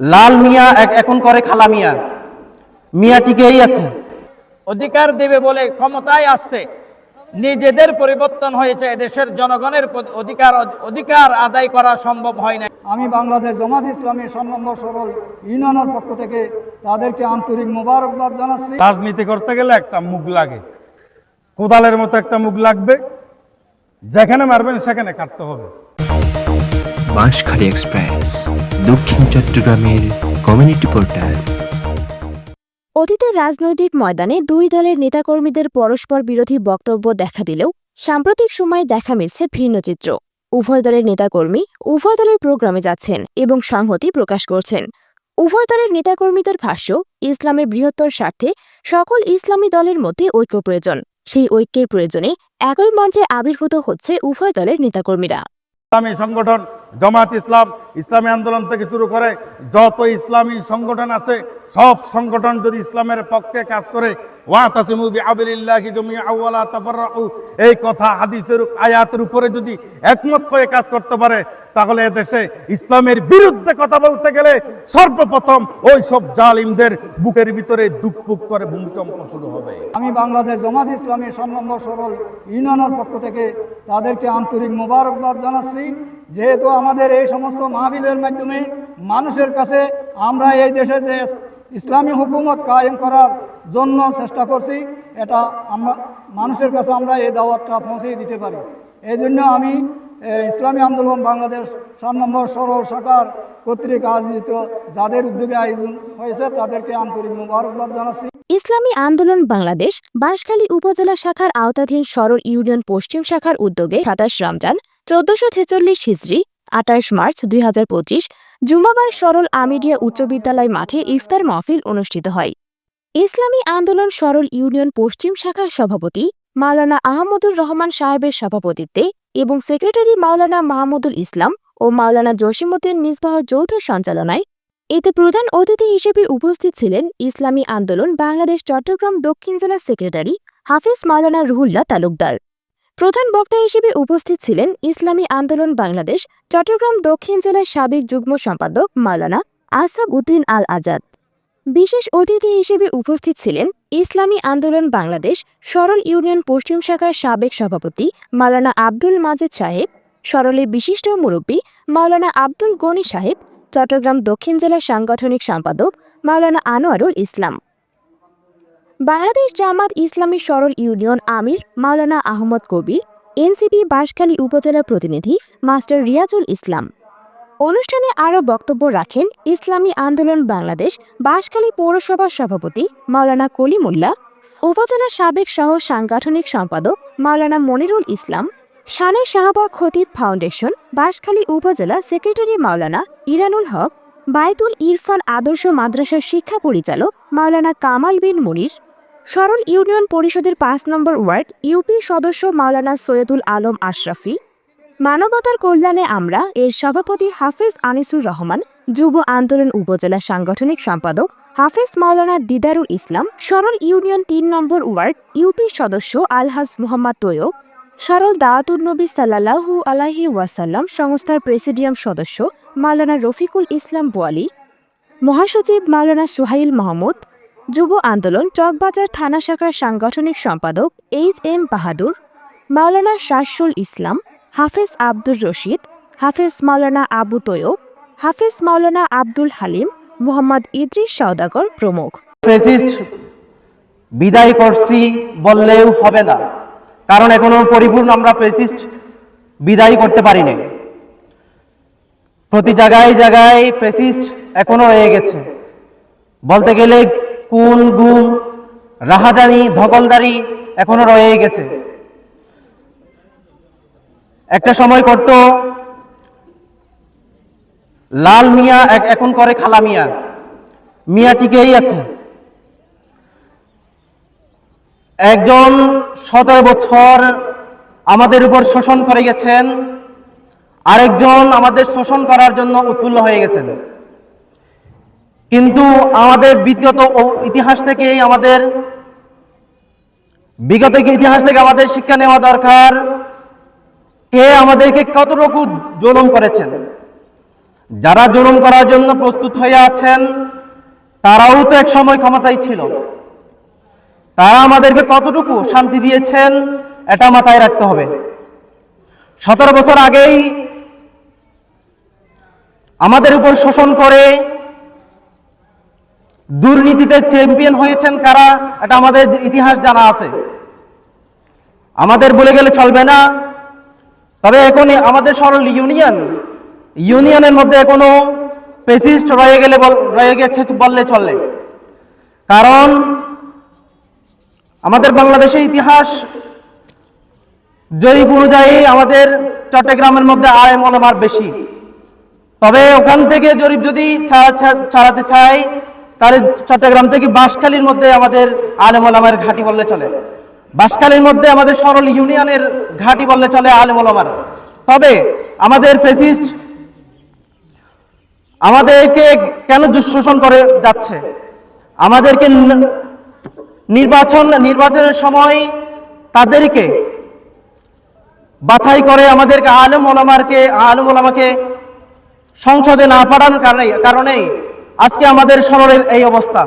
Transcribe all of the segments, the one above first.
লাল মিয়া এক- এখন করে খালা মিয়া। মিয়া টিকেই আছে। অধিকার দেবে বলে ক্ষমতায় আসছে। নিজেদের পরিবর্তন হয়েছে দেশের জনগণের অধিকার অধিকার আদায় করা সম্ভব হয় না আমি বাংলাদেশ জামাত ইসলামী নম্বর সরল ইউনিয়নের পক্ষ থেকে তাদেরকে আন্তরিক মোবারকবাদ জানাচ্ছি। রাজনীতি করতে গেলে একটা মুখ লাগে। কোদালের মতো একটা মুখ লাগবে। যেখানে মারবেন সেখানে কাটতে হবে। বাঁশখালী এক্সপ্রেস দক্ষিণ চট্টগ্রামের কমিউনিটি পোর্টাল। অতীতে রাজনৈতিক ময়দানে দুই দলের নেতাকর্মীদের পরস্পর বিরোধী বক্তব্য দেখা দিলেও সাম্প্রতিক সময়ে দেখা মিলছে ভিন্ন চিত্র। উভয় দলের নেতাকর্মী উভয় দলের প্রোগ্রামে যাচ্ছেন এবং সংহতি প্রকাশ করছেন। উভয় দলের নেতাকর্মীদের ভাষ্য ইসলামের বৃহত্তর স্বার্থে সকল ইসলামী দলের মধ্যে ঐক্য প্রয়োজন। সেই ঐক্যের প্রয়োজনে একই মঞ্চে আবির্ভূত হচ্ছে উভয় দলের নেতাকর্মীরা। ইসলামী সংগঠন জামাত ইসলাম, ইসলামী আন্দোলন থেকে শুরু করে যত ইসলামী সংগঠন আছে, সব সংগঠন যদি ইসলামের পক্ষে কাজ করে এই কথা হাদিসের আয়াতের উপরে যদি একমত হয়ে কাজ করতে পারে, তাহলে দেশে ইসলামের বিরুদ্ধে কথা বলতে গেলে সর্বপ্রথম ওই সব জালিমদের বুকের ভিতরে দুকপুক করে ভূমিকম্প শুরু হবে। আমি বাংলাদেশ জমাত ইসলামী নম্বর সরল ইউনিয়নের পক্ষ থেকে তাদেরকে আন্তরিক মোবারকবাদ জানাচ্ছি। যেহেতু আমাদের এই সমস্ত মাহফিলের মাধ্যমে মানুষের কাছে আমরা এই দেশে যে ইসলামী হুকুমত কায়েম করার জন্য চেষ্টা করছি, এটা আমরা, মানুষের কাছে আমরা এই দাওয়াতটা পৌঁছে দিতে পারি। এই জন্য আমি ইসলামী আন্দোলন বাংলাদেশ সাত নম্বর সরল শাখার কর্তৃক আয়োজিত যাদের উদ্যোগে আয়োজন হয়েছে, তাদেরকে আন্তরিক মোবারকবাদ জানাচ্ছি। ইসলামী আন্দোলন বাংলাদেশ, বাঁশখালী উপজেলা শাখার আওতাধীন সরল ইউনিয়ন পশ্চিম শাখার উদ্যোগে সাতাশ রমজান চোদ্দশো ছেচল্লিশ হিজড়ি আঠাশ মার্চ দুই হাজার পঁচিশ, জুমাবার সরল আমিডিয়া উচ্চ বিদ্যালয় মাঠে ইফতার মাহফিল অনুষ্ঠিত হয়। ইসলামী আন্দোলন সরল ইউনিয়ন পশ্চিম শাখার সভাপতি মাওলানা আহমদুর রহমান সাহেবের সভাপতিত্বে এবং সেক্রেটারি মাওলানা মাহমুদুল ইসলাম ও মাওলানা জসিমুদ্দিন মিসবাহর যৌথ সঞ্চালনায় এতে প্রধান অতিথি হিসেবে উপস্থিত ছিলেন ইসলামী আন্দোলন বাংলাদেশ চট্টগ্রাম দক্ষিণ জেলা সেক্রেটারি হাফিজ মাওলানা রুহুল্লাহ তালুকদার। প্রধান বক্তা হিসেবে উপস্থিত ছিলেন ইসলামী আন্দোলন বাংলাদেশ, চট্টগ্রাম দক্ষিণ জেলার সাবেক যুগ্ম সম্পাদক মাওলানা আসাব উদ্দিন আল আজাদ বিশেষ অতিথি হিসেবে উপস্থিত ছিলেন ইসলামী আন্দোলন বাংলাদেশ, সরল ইউনিয়ন পশ্চিম শাখার সাবেক সভাপতি মাওলানা আব্দুল মাজেদ সাহেব সরলের বিশিষ্ট মুরব্বী মাওলানা আব্দুল গনি সাহেব, চট্টগ্রাম দক্ষিণ জেলার সাংগঠনিক সম্পাদক মাওলানা আনোয়ারুল ইসলাম। বাংলাদেশ জামাত ইসলামী সরল ইউনিয়ন আমির মাওলানা আহমদ কবির, এনসিপি বাঁশখালী উপজেলা প্রতিনিধি মাস্টার রিয়াজুল ইসলাম। অনুষ্ঠানে আরও বক্তব্য রাখেন ইসলামী আন্দোলন বাংলাদেশ বাঁশখালী পৌরসভার সভাপতি মাওলানা কলিমুল্লাহ, উপজেলা সাবেক সহ সাংগঠনিক সম্পাদক মাওলানা মনিরুল ইসলাম সানে শাহবাগ খতিব ফাউন্ডেশন বাঁশখালী উপজেলা সেক্রেটারি মাওলানা ইরানুল হক বায়তুল ইরফান আদর্শ মাদ্রাসার শিক্ষা পরিচালক মাওলানা কামাল বিন মুনির সরল ইউনিয়ন পরিষদের পাঁচ নম্বর ওয়ার্ড, ইউপি সদস্য মাওলানা সৈয়দুল আলম আশরাফি। মানবতার কল্যাণে আমরা এর সভাপতি হাফিজ আনিসুর রহমান, যুব আন্দোলন উপজেলা সাংগঠনিক সম্পাদক হাফিজ মাওলানা দিদারুল ইসলাম, সরল ইউনিয়ন তিন নম্বর ওয়ার্ড, ইউপি সদস্য আলহাজ মোহাম্মদ তৈয়ব, সরল দাওয়াতুর নবী সাল্লাহু আলাহি ওয়াসাল্লাম সংস্থার প্রেসিডিয়াম সদস্য মাওলানা রফিকুল ইসলাম বোয়ালি, মহাসচিব মাওলানা সুহাইল মাহমুদ যুব আন্দোলন চকবাজার থানা শাখার সাংগঠনিক সম্পাদক এইচ এম বাহাদুর, মাওলানা শাসুল ইসলাম, হাফেজ আব্দুর রশিদ, হাফেজ মাওলানা আবু তৈয়ব, হাফেজ মাওলানা আব্দুল হালিম, মোহাম্মদ ইদ্রিস সওদাগর প্রমুখ। বিদায় করছি বললেও হবে না। কারণ এখনও পরিপূর্ণ আমরা প্রেসিস্ট বিদায় করতে পারিনি। প্রতি জায়গায় জায়গায় প্রেসিস্ট এখনও রয়ে গেছে। বলতে গেলে কুল গুম রাহাজানি, ধকলদারি এখনও রয়ে গেছে। একটা সময় করত, লাল মিয়া এখন করে খালা মিয়া। মিয়া টিকেই আছে। একজন সতেরো বছর আমাদের উপর শোষণ করে গেছেন, আরেকজন আমাদের শোষণ করার জন্য উৎফুল্ল হয়ে গেছেন। কিন্তু আমাদের বিগত ইতিহাস থেকেই আমাদের, বিগত ইতিহাস থেকে আমাদের শিক্ষা নেওয়া দরকার কে আমাদেরকে কতটুকু জুলুম করেছেন। যারা জুলুম করার জন্য প্রস্তুত হয়ে আছেন, তারাও তো এক সময় ক্ষমতায় ছিল। তারা আমাদেরকে কতটুকু শান্তি দিয়েছেন, এটা মাথায় রাখতে হবে। সতেরো বছর আগেই আমাদের উপর শোষণ করে দুর্নীতিতে চ্যাম্পিয়ন হয়েছেন কারা? এটা আমাদের ইতিহাস জানা আছে। আমাদের বলে গেলে চলবে না। তবে এখন আমাদের সরল ইউনিয়ন, ইউনিয়নের মধ্যে এখনও পেসিস্ট রয়ে গেলে রয়ে গেছে বললে চলে কারণ আমাদের বাংলাদেশের ইতিহাস জরিপ অনুযায়ী আমাদের চট্টগ্রামের মধ্যে আয় মলমার বেশি। তবে ওখান থেকে জরিপ যদি ছাড়াতে চাই তাহলে চট্টগ্রাম থেকে বাঁশখালীর মধ্যে আমাদের আলেম ওলামার ঘাঁটি বললে চলে। বাঁশখালীর মধ্যে আমাদের সরল ইউনিয়নের ঘাঁটি বললে চলে আলেম ওলামার। তবে আমাদের ফেসিস্ট আমাদেরকে কেন দুঃশোষণ করে যাচ্ছে? আমাদেরকে নির্বাচন, নির্বাচনের সময় তাদেরকে বাছাই করে আমাদেরকে আলেম ওলামারকে, আলেম ওলামাকে সংসদে না পাঠানোর কারণে কারণেই আজকে আমাদের শহরের এই অবস্থা।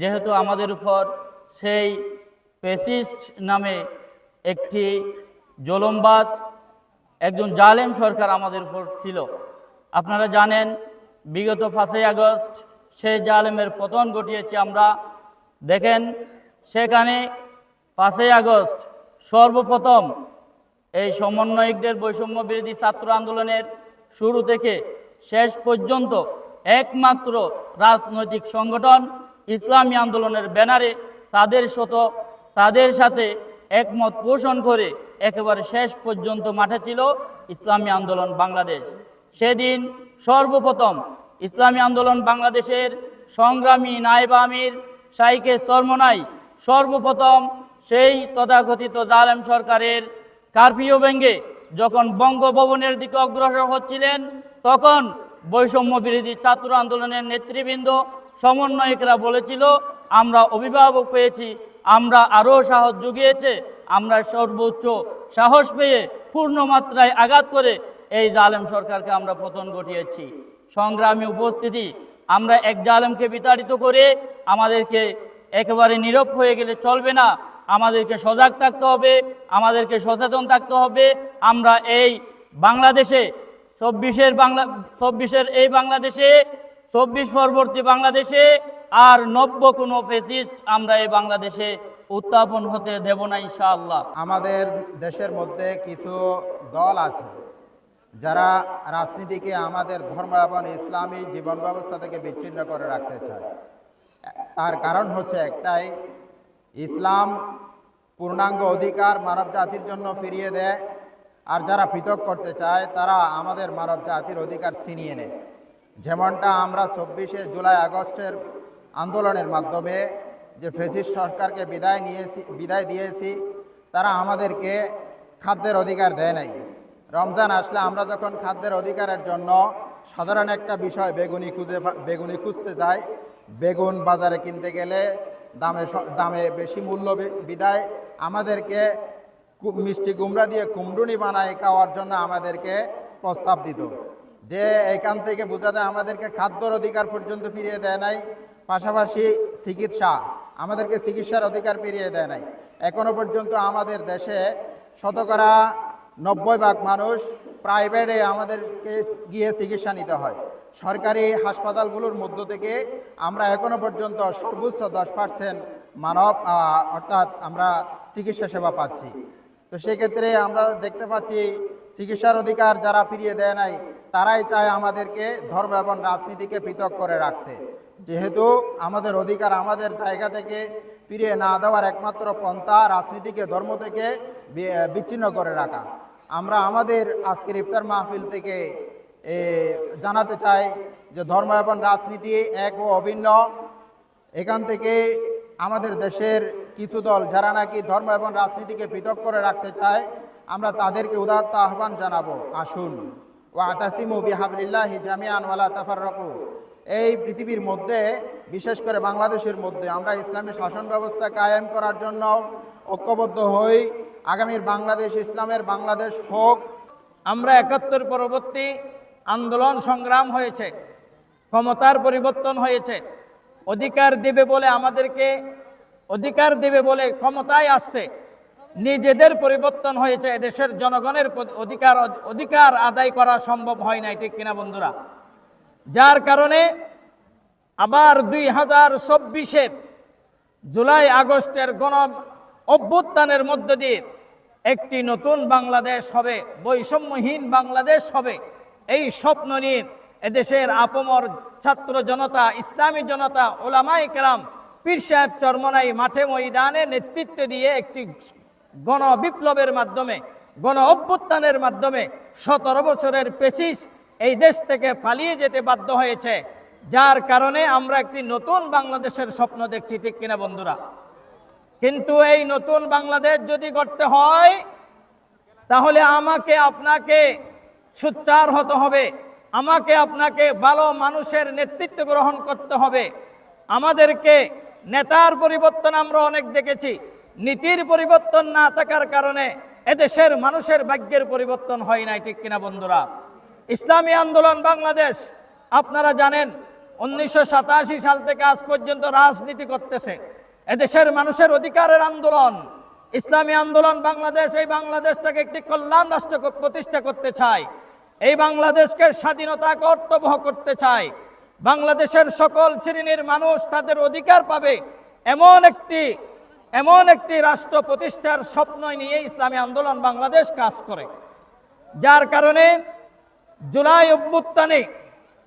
যেহেতু আমাদের উপর সেই পেসিস্ট নামে একটি জলমবাজ, একজন জালেম সরকার আমাদের উপর ছিল। আপনারা জানেন, বিগত পাঁচই আগস্ট সেই জালেমের পতন ঘটিয়েছি আমরা। দেখেন, সেখানে পাঁচই আগস্ট সর্বপ্রথম এই সমন্বয়কদের বৈষম্য বিরোধী ছাত্র আন্দোলনের শুরু থেকে শেষ পর্যন্ত একমাত্র রাজনৈতিক সংগঠন, ইসলামী আন্দোলনের ব্যানারে তাদের শত, তাদের সাথে একমত পোষণ করে একেবারে শেষ পর্যন্ত মাঠে ছিল ইসলামী আন্দোলন বাংলাদেশ। সেদিন সর্বপ্রথম ইসলামী আন্দোলন বাংলাদেশের সংগ্রামী নায়েব আমির শাইকে সরমনাই সর্বপ্রথম সেই তথাকথিত জালেম সরকারের কারফিউ ভেঙ্গে যখন বঙ্গভবনের দিকে অগ্রসর হচ্ছিলেন, তখন বৈষম্য বিরোধী ছাত্র আন্দোলনের নেতৃবৃন্দ সমন্বয়করা বলেছিল, আমরা অভিভাবক পেয়েছি, আমরা আরও সাহস জুগিয়েছে, আমরা সর্বোচ্চ সাহস পেয়ে পূর্ণ মাত্রায় আঘাত করে এই জালেম সরকারকে আমরা পতন ঘটিয়েছি। সংগ্রামী উপস্থিতি, আমরা এক জালেমকে বিতাড়িত করে আমাদেরকে একেবারে নীরব হয়ে গেলে চলবে না। আমাদেরকে সজাগ থাকতে হবে, আমাদেরকে সচেতন থাকতে হবে। আমরা এই বাংলাদেশে চব্বিশের বাংলা, চব্বিশের এই বাংলাদেশে, চব্বিশ পরবর্তী বাংলাদেশে, আর নব্য কোনো ফেসিস্ট আমরা এই বাংলাদেশে উত্থাপন হতে দেব না ইনশাআল্লাহ। আমাদের দেশের মধ্যে কিছু দল আছে, যারা রাজনীতিকে আমাদের ধর্ম এবং ইসলামী জীবন ব্যবস্থা থেকে বিচ্ছিন্ন করে রাখতে চায়। তার কারণ হচ্ছে একটাই, ইসলাম পূর্ণাঙ্গ অধিকার মানব জাতির জন্য ফিরিয়ে দেয় আর যারা পৃথক করতে চায়, তারা আমাদের মানব জাতির অধিকার ছিনিয়ে নেয়। যেমনটা আমরা চব্বিশে জুলাই আগস্টের আন্দোলনের মাধ্যমে যে ফেসিস সরকারকে বিদায় নিয়েছি, বিদায় দিয়েছি, তারা আমাদেরকে খাদ্যের অধিকার দেয় নাই। রমজান আসলে আমরা যখন খাদ্যের অধিকারের জন্য সাধারণ একটা বিষয় বেগুনি খুঁজে বেগুনি খুঁজতে যাই, বেগুন বাজারে কিনতে গেলে দামে দামে বেশি মূল্য বিদায়, আমাদেরকে মিষ্টি কুমড়া দিয়ে কুমড়ুনি বানায় খাওয়ার জন্য আমাদেরকে প্রস্তাব দিত। যে এখান থেকে বোঝা যায় আমাদেরকে খাদ্যর অধিকার পর্যন্ত ফিরিয়ে দেয় নাই, পাশাপাশি চিকিৎসা, আমাদেরকে চিকিৎসার অধিকার ফিরিয়ে দেয় নাই। এখনও পর্যন্ত আমাদের দেশে শতকরা নব্বই ভাগ মানুষ প্রাইভেটে আমাদেরকে গিয়ে চিকিৎসা নিতে হয়। সরকারি হাসপাতালগুলোর মধ্য থেকে আমরা এখনও পর্যন্ত সর্বোচ্চ দশ পার্সেন্ট মানব অর্থাৎ আমরা চিকিৎসা সেবা পাচ্ছি। তো সেক্ষেত্রে আমরা দেখতে পাচ্ছি চিকিৎসার অধিকার যারা ফিরিয়ে দেয় নাই, তারাই চায় আমাদেরকে ধর্ম এবং রাজনীতিকে পৃথক করে রাখতে। যেহেতু আমাদের অধিকার আমাদের জায়গা থেকে ফিরিয়ে না দেওয়ার একমাত্র পন্থা রাজনীতিকে, ধর্ম থেকে বিচ্ছিন্ন করে রাখা। আমরা আমাদের আজকের ইফতার মাহফিল থেকে জানাতে চাই যে ধর্ম এবং রাজনীতি এক ও অভিন্ন। এখান থেকে আমাদের দেশের কিছু দল যারা নাকি ধর্ম এবং রাজনীতিকে পৃথক করে রাখতে চায়, আমরা তাদেরকে উদাত্ত আহ্বান জানাব। আসুন। ও আতাসিমু বিহাবলিল্লাহি জামিয়ান ওয়ালা তাফাররাকু। এই পৃথিবীর মধ্যে, বিশেষ করে বাংলাদেশের মধ্যে, আমরা ইসলামী শাসন ব্যবস্থা কায়েম করার জন্য ঐক্যবদ্ধ হই। আগামীর বাংলাদেশ ইসলামের বাংলাদেশ হোক। আমরা একাত্তর পরবর্তী আন্দোলন সংগ্রাম হয়েছে, ক্ষমতার পরিবর্তন হয়েছে। অধিকার দেবে বলে আমাদেরকে অধিকার দেবে বলে ক্ষমতায় আসছে। নিজেদের পরিবর্তন হয়েছে, এদেশের জনগণের অধিকার অধিকার আদায় করা সম্ভব হয় নাই, ঠিক কিনা বন্ধুরা? যার কারণে আবার দুই হাজার চব্বিশের জুলাই আগস্টের গণ অভ্যুত্থানের মধ্য দিয়ে একটি নতুন বাংলাদেশ হবে, বৈষম্যহীন বাংলাদেশ হবে। এই স্বপ্ন নিয়ে এদেশের আপমর ছাত্র জনতা, ইসলামী জনতা ওলামাই কেরাম পীর সাহেব চরমনাই মাঠে ময়দানে নেতৃত্ব দিয়ে একটি গণ বিপ্লবের মাধ্যমে, গণ অভ্যুত্থানের মাধ্যমে সতেরো বছরের পেশিস এই দেশ থেকে পালিয়ে যেতে বাধ্য হয়েছে। যার কারণে আমরা একটি নতুন বাংলাদেশের স্বপ্ন দেখছি, ঠিক কিনা বন্ধুরা? কিন্তু এই নতুন বাংলাদেশ যদি করতে হয়, তাহলে আমাকে আপনাকে সুচ্চার হতে হবে। আমাকে আপনাকে ভালো মানুষের নেতৃত্ব গ্রহণ করতে হবে। আমাদেরকে নেতার পরিবর্তন আমরা অনেক দেখেছি। নীতির পরিবর্তন না থাকার কারণে এদেশের মানুষের ভাগ্যের পরিবর্তন হয় নাই, ঠিক কিনা বন্ধুরা? ইসলামী আন্দোলন বাংলাদেশ, আপনারা জানেন, উনিশশো সাতাশি সাল থেকে আজ পর্যন্ত রাজনীতি করতেছে। এদেশের মানুষের অধিকারের আন্দোলন। ইসলামী আন্দোলন বাংলাদেশ, এই বাংলাদেশটাকে একটি কল্যাণ রাষ্ট্র প্রতিষ্ঠা করতে চায়। এই বাংলাদেশকে স্বাধীনতা কর্তব্য করতে চায়। বাংলাদেশের সকল শ্রেণির মানুষ তাদের অধিকার পাবে। এমন একটি এমন একটি রাষ্ট্র প্রতিষ্ঠার স্বপ্ন নিয়ে ইসলামী আন্দোলন বাংলাদেশ কাজ করে। যার কারণে জুলাই অভ্যুত্থানে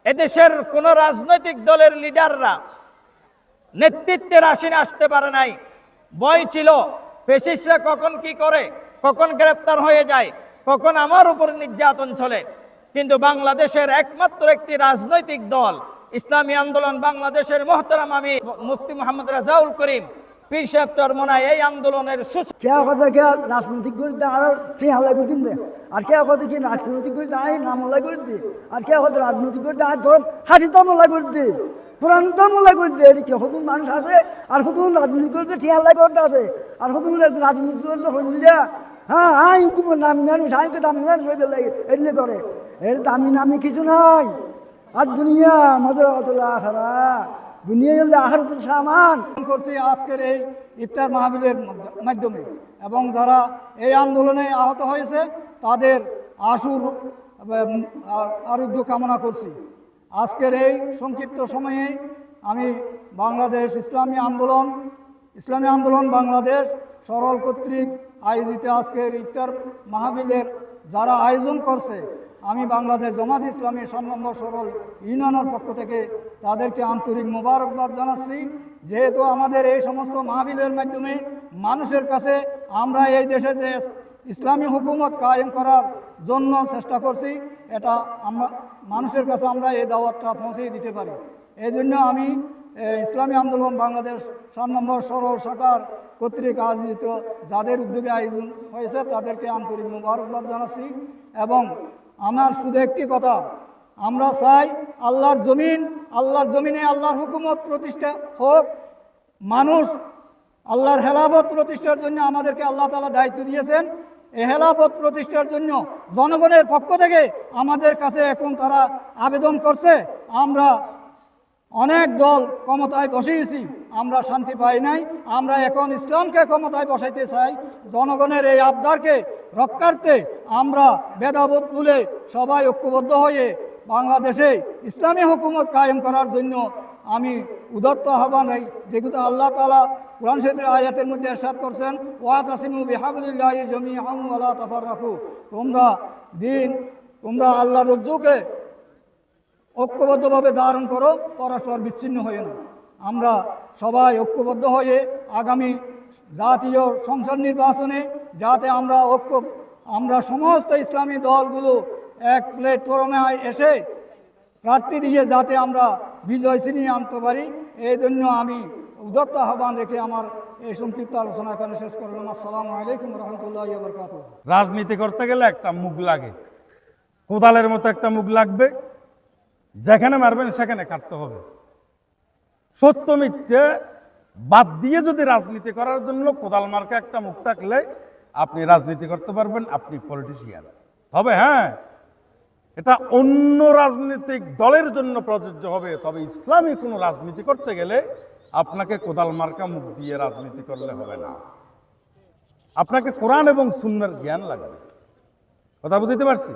এদেশের কোন রাজনৈতিক দলের লিডাররা নেতৃত্বের আসীনে আসতে পারে নাই। ভয় ছিল পেশিসরা কখন কি করে, কখন গ্রেপ্তার হয়ে যায়, কখন আমার উপর নির্যাতন চলে। কিন্তু বাংলাদেশের একমাত্র একটি রাজনৈতিক দল ইসলামী আন্দোলন বাংলাদেশের মোহতারাম আমি, মুফতি মোহাম্মদ রাজাউল করিম, পীর সাহেব এই আন্দোলনের রাজনৈতিক আর ঠিক হাল্লা করে দিন দে আর কে কথা কি? রাজনৈতিক দে আই করে দে আর কে কথা রাজনৈতিক দে আর তোর হাসি দমলা করে দে পুরান দমলা করে দে হুকুম মানুষ আছে? আর হুকুম রাজনীতি করতে ঠিক আছে। আর হুকুম রাজনীতি করতে হইলে হ্যাঁ আই কুম নামি মানুষ আই কে দামি মানুষ হয়ে গেলে এগুলো করে। এর দামি নামি কিছু নাই। আর দুনিয়া মজা অতলা আখারা। দুনিয়া হলে আখারতের সামান। করছি আজকের এই ইফতার মাহবিলের মাধ্যমে। এবং যারা এই আন্দোলনে আহত হয়েছে, তাদের আশুর আরোগ্য কামনা করছি। আজকের এই সংক্ষিপ্ত সময়ে আমি বাংলাদেশ ইসলামী আন্দোলন ইসলামী আন্দোলন বাংলাদেশ সরল কর্তৃক আয়োজিত আজকের ইফতার মাহবিলের যারা আয়োজন করছে আমি বাংলাদেশ জমাত ইসলামী সাত নম্বর সরল ইউনিয়নের পক্ষ থেকে তাদেরকে আন্তরিক মোবারকবাদ জানাচ্ছি। যেহেতু আমাদের এই সমস্ত মাহবিলের মাধ্যমে মানুষের কাছে আমরা এই দেশে যে ইসলামী হুকুমত কায়েম করার জন্য চেষ্টা করছি, এটা আমরা, মানুষের কাছে আমরা এই দাওয়াতটা পৌঁছে দিতে পারি। এই জন্য আমি ইসলামী আন্দোলন বাংলাদেশ সাত নম্বর সরল শাখার কর্তৃক আয়োজিত যাদের উদ্যোগে আয়োজন হয়েছে, তাদেরকে আন্তরিক মোবারকবাদ জানাচ্ছি এবং আমার শুধু একটি কথা, আমরা চাই আল্লাহর জমিন, আল্লাহর জমিনে আল্লাহর হুকুমত প্রতিষ্ঠা হোক। মানুষ আল্লাহর হেলাবত প্রতিষ্ঠার জন্য আমাদেরকে আল্লাহ তালা দায়িত্ব দিয়েছেন। এ হেলাবত প্রতিষ্ঠার জন্য জনগণের পক্ষ থেকে আমাদের কাছে এখন তারা আবেদন করছে, আমরা অনেক দল ক্ষমতায় বসিয়েছি, আমরা শান্তি পাই নাই, আমরা এখন ইসলামকে ক্ষমতায় বসাইতে চাই। জনগণের এই আবদারকে রক্ষার্থে আমরা ভেদাবোধ তুলে সবাই ঐক্যবদ্ধ হয়ে বাংলাদেশে ইসলামী হুকুমত কায়েম করার জন্য আমি উদত্ত আহ্বান যেহেতু আল্লাহ তালা কোরআন শরীফের আয়াতের মধ্যে এরশাদ করছেন, ওয়া তাসিমু বিহাবুলিল্লাহ জমি আলা তাফার রাখু তোমরা দিন, তোমরা আল্লাহ রজ্জুকে ঐক্যবদ্ধভাবে ধারণ করো, পরস্পর বিচ্ছিন্ন হয়ে না আমরা সবাই ঐক্যবদ্ধ হয়ে আগামী জাতীয় সংসদ নির্বাচনে যাতে আমরা ঐক্য, আমরা সমস্ত ইসলামী দলগুলো এক প্ল্যাটফর্মে এসে প্রার্থী দিয়ে যাতে আমরা বিজয় ছিনিয়ে আনতে পারি। এই জন্য আমি উদত্ত আহ্বান রেখে আমার এই সংক্ষিপ্ত আলোচনা এখানে শেষ করলাম। আসসালামু আলাইকুম রহমতুল্লাহ বরকাত রাজনীতি করতে গেলে একটা মুখ লাগে। কোদালের মতো একটা মুখ লাগবে। যেখানে মারবেন সেখানে কাটতে হবে। সত্য মিথ্যে বাদ দিয়ে যদি রাজনীতি করার জন্য কোদাল মার্কা একটা মুখ থাকলে আপনি রাজনীতি করতে পারবেন, আপনি পলিটিশিয়ান তবে হ্যাঁ এটা অন্য রাজনৈতিক দলের জন্য প্রযোজ্য হবে, তবে ইসলামী কোনো রাজনীতি করতে গেলে আপনাকে কোদাল মার্কা মুখ দিয়ে রাজনীতি করলে হবে না। আপনাকে কোরআন এবং সুন্নার জ্ঞান লাগবে। কথা বুঝতে পারছি?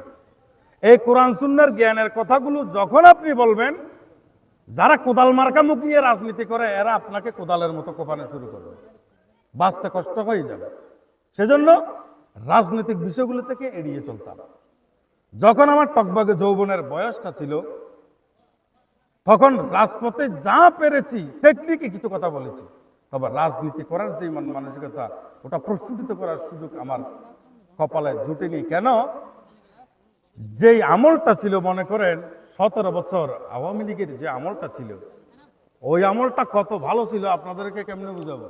এই কোরআন, সুন্নার জ্ঞানের কথাগুলো যখন আপনি বলবেন, যারা কোদাল মার্কা মুখ নিয়ে রাজনীতি করে, এরা আপনাকে কোদালের মতো কোপানো শুরু করবে। বাঁচতে কষ্ট হয়ে যাবে। সেজন্য রাজনৈতিক বিষয়গুলো থেকে এড়িয়ে চলতাম। যখন আমার টকবাগে যৌবনের বয়সটা ছিল, তখন রাজপথে যা পেরেছি টেকনিকে কিছু কথা বলেছি। তবে রাজনীতি করার যে মানসিকতা, ওটা প্রস্ফুটিত করার সুযোগ আমার কপালে জুটেনি। কেন? যেই আমলটা ছিল, মনে করেন, সতেরো বছর আওয়ামী লীগের যে আমলটা ছিল, ওই আমলটা কত ভালো ছিল, আপনাদেরকে কেমনে বুঝাবো?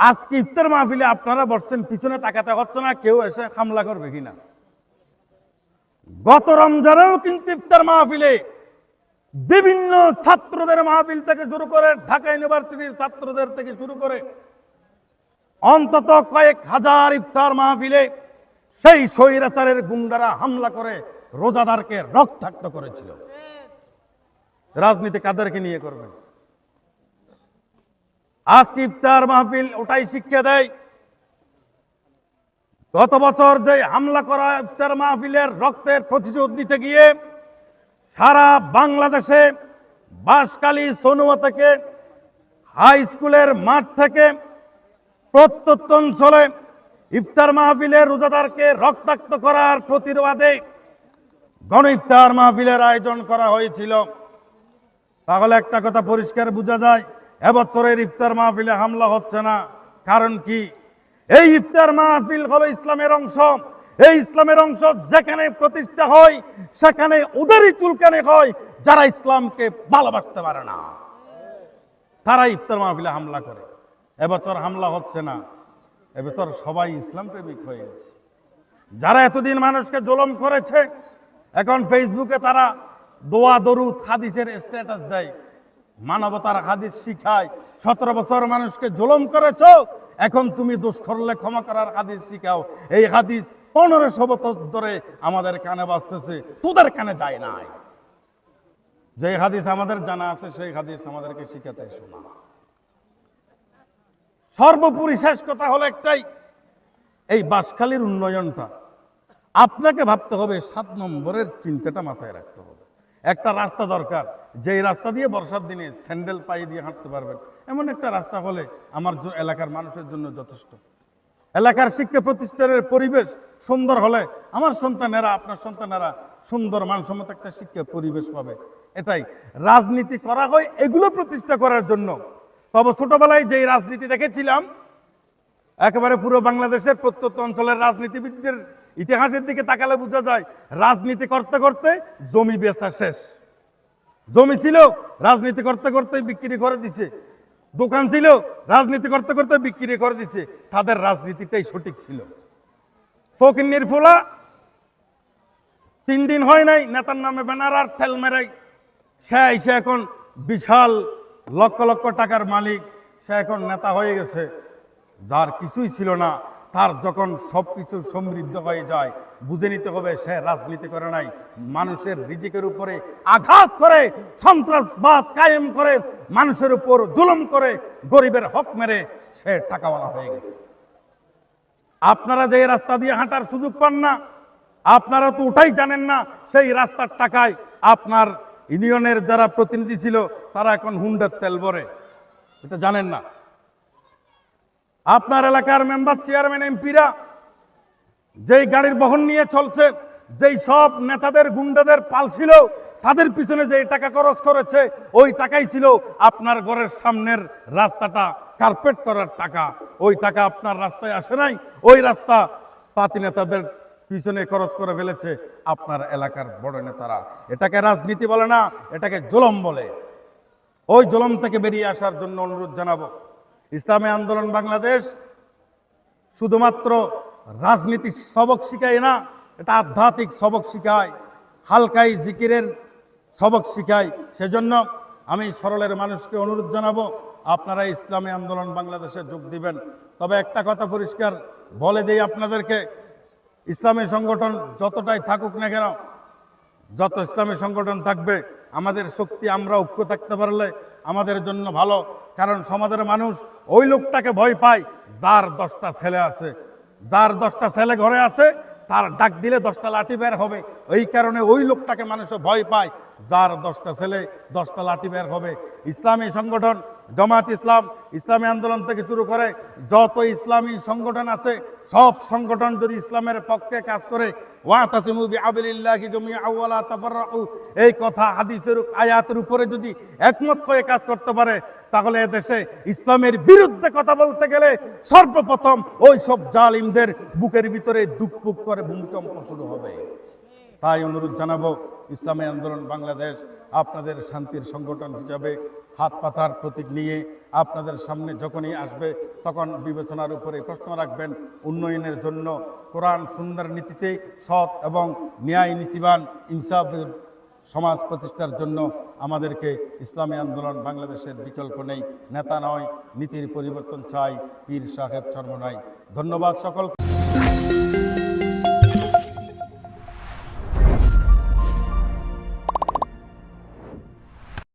আজকে ইফতার মাহফিলে আপনারা বসছেন, পিছনে তাকাতে হচ্ছে না, কেউ এসে হামলা করবে কিনা? গত রমজানেও কিন্তু ইফতার মাহফিলে বিভিন্ন ছাত্রদের মাহফিল থেকে শুরু করে ঢাকা ইউনিভার্সিটির ছাত্রদের থেকে শুরু করে অন্তত কয়েক হাজার ইফতার মাহফিলে সেই স্বৈরাচারের গুন্ডারা হামলা করে রোজাদারকে রক্তাক্ত করেছিল। রাজনীতি কাদেরকে নিয়ে করবে আজকে ইফতার মাহফিল ওটাই শিক্ষা দেয়। গত বছর যে হামলা করা ইফতার মাহফিলের রক্তের প্রতিশোধ নিতে গিয়ে সারা বাংলাদেশে বাঁশকালী সনুয়া থেকে হাই স্কুলের মাঠ থেকে প্রত্যন্ত অঞ্চলে ইফতার মাহফিলের রোজাদারকে রক্তাক্ত করার প্রতিবাদে গণ ইফতার মাহফিলের আয়োজন করা হয়েছিল। তাহলে একটা কথা পরিষ্কার বোঝা যায় এবছরের ইফতার মাহফিলে হামলা হচ্ছে না। কারণ কি? এই ইফতার মাহফিল হলো ইসলামের অংশ। এই ইসলামের অংশ যেখানে প্রতিষ্ঠা হয়, সেখানে ওদেরই চুলকানি হয়। যারা ইসলামকে ভালোবাসতে পারে না, তারা ইফতার মাহফিলে হামলা করে। এবছর হামলা হচ্ছে না। এবছর সবাই ইসলাম প্রেমিক হয়ে গেছে। যারা এতদিন মানুষকে জুলম করেছে, এখন ফেসবুকে তারা দোয়া, দরুদ, হাদিসের স্ট্যাটাস দেয়। মানবতার হাদিস শিখায়। সতেরো বছর মানুষকে জুলম করেছ, এখন তুমি দোষ করলে ক্ষমা করার হাদিস শিখাও। এই হাদিস পনেরোশো বছর ধরে আমাদের কানে বাজতেছে, তোদের কানে যায় নাই। যে হাদিস আমাদের জানা আছে, সেই হাদিস আমাদেরকে শিখাতে শোনা সর্বোপরি শেষ কথা হলো একটাই, এই বাসখালীর উন্নয়নটা। আপনাকে ভাবতে হবে, সাত নম্বরের চিন্তাটা মাথায় রাখতে হবে। একটা রাস্তা দরকার যেই রাস্তা দিয়ে বর্ষার দিনে স্যান্ডেল পায়ে দিয়ে হাঁটতে পারবেন, এমন একটা রাস্তা হলে আমার এলাকার মানুষের জন্য যথেষ্ট। এলাকার শিক্ষা প্রতিষ্ঠানের পরিবেশ সুন্দর হলে আমার সন্তানেরা, আপনার সন্তানেরা সুন্দর মানসম্মত একটা শিক্ষা পরিবেশ পাবে। এটাই। রাজনীতি করা হয়, এগুলো প্রতিষ্ঠা করার জন্য। তবে ছোটবেলায় যেই রাজনীতি দেখেছিলাম, একেবারে পুরো বাংলাদেশের প্রত্যন্ত অঞ্চলের রাজনীতিবিদদের ইতিহাসের দিকে তাকালে বোঝা যায়, রাজনীতি করতে করতে জমি বেচা শেষ। জমি ছিল, রাজনীতি করতে করতে বিক্রি করে দিছে। দোকান ছিল, রাজনীতি করতে করতে বিক্রি করে দিছে। তাদের রাজনীতিটাই সঠিক ছিল। ফকির নির্ফুলা, তিন দিন হয় নাই, নেতার নামে ব্যানার আর তেল মেরে সে এসে এখন বিশাল, লক্ষ লক্ষ টাকার মালিক। সে এখন নেতা হয়ে গেছে। যার কিছুই ছিল না। তার যখন সব কিছু সমৃদ্ধ হয়ে যায়, বুঝে নিতে হবে সে রাজনীতি করে নাই। মানুষের রিজিকের উপরে আঘাত করে, সন্ত্রাসবাদ কায়েম করে, মানুষের উপর জুলুম করে, গরিবের হক মেরে সে টাকাওয়ালা হয়ে গেছে। আপনারা যে রাস্তা দিয়ে হাঁটার সুযোগ পান না, আপনারা তো ওটাই জানেন না, সেই রাস্তার টাকায় আপনার ইউনিয়নের যারা প্রতিনিধি ছিল, তারা এখন হুন্ডার তেল ভরে। এটা জানেন না। আপনার এলাকার মেম্বার, চেয়ারম্যান, এমপিরা যেই গাড়ির বহন নিয়ে চলছে, যেই সব নেতাদের, গুন্ডাদের পাল ছিল, তাদের পিছনে যে টাকা খরচ করেছে, ওই টাকাই ছিল আপনার ঘরের সামনের রাস্তাটা। কার্পেট করার টাকা। ওই টাকা আপনার রাস্তায় আসে নাই, ওই রাস্তা পাতি নেতাদের পিছনে খরচ করে ফেলেছে আপনার এলাকার বড় নেতারা। এটাকে রাজনীতি বলে না, এটাকে জুলম বলে। ওই জুলম থেকে বেরিয়ে আসার জন্য অনুরোধ জানাব। ইসলামী আন্দোলন বাংলাদেশ শুধুমাত্র রাজনীতি সবক শিখায় না, এটা আধ্যাত্মিক সবক শিখায়, হালকাই জিকিরের সবক শিখায়। সেজন্য আমি সরলের মানুষকে অনুরোধ জানাব, আপনারা ইসলামী আন্দোলন বাংলাদেশে যোগ দিবেন। তবে একটা কথা পরিষ্কার, বলে দিই আপনাদেরকে, ইসলামী সংগঠন যতটাই থাকুক না কেন, যত ইসলামী সংগঠন থাকবে আমাদের শক্তি আমরা ঐক্য থাকতে পারলে আমাদের জন্য ভালো। কারণ সমাজের মানুষ ওই লোকটাকে ভয় পায়, যার দশটা ছেলে আছে। যার দশটা ছেলে ঘরে আছে, তার ডাক দিলে দশটা লাঠি বের হবে। এই কারণে ওই লোকটাকে মানুষ ভয় পায়, যার দশটা ছেলে দশটা লাঠি বের হবে। ইসলামী সংগঠন জামাত ইসলাম, ইসলামী আন্দোলন থেকে শুরু করে যত ইসলামী সংগঠন আছে, সব সংগঠন যদি ইসলামের পক্ষে কাজ করে ওয়াতাসিমু বিআবিলিল্লাহি জামিআ ওয়ালা তাফাররাউ। এই কথা হাদিসের আয়াতের উপরে যদি একমত হয়ে কাজ করতে পারে, তাহলে দেশে ইসলামের বিরুদ্ধে কথা বলতে গেলে সর্বপ্রথম ওই সব জালিমদের বুকের ভিতরে দুকপুক করে ভূমিকম্প শুরু হবে। তাই অনুরোধ জানাব, ইসলামী আন্দোলন বাংলাদেশ আপনাদের শান্তির সংগঠন হিসাবে হাত পাতার প্রতীক নিয়ে আপনাদের সামনে যখনই আসবে, তখন বিবেচনার উপরে প্রশ্ন রাখবেন। উন্নয়নের জন্য কোরআন সুন্দর নীতিতে সৎ এবং ন্যায় নীতিবান ইনসাফের সমাজ প্রতিষ্ঠার জন্য আমাদেরকে ইসলামী আন্দোলন বাংলাদেশের বিকল্প নেই। নেতা নয়, নীতির পরিবর্তন চাই, পীর সাহেব শর্ম নাই ধন্যবাদ সকল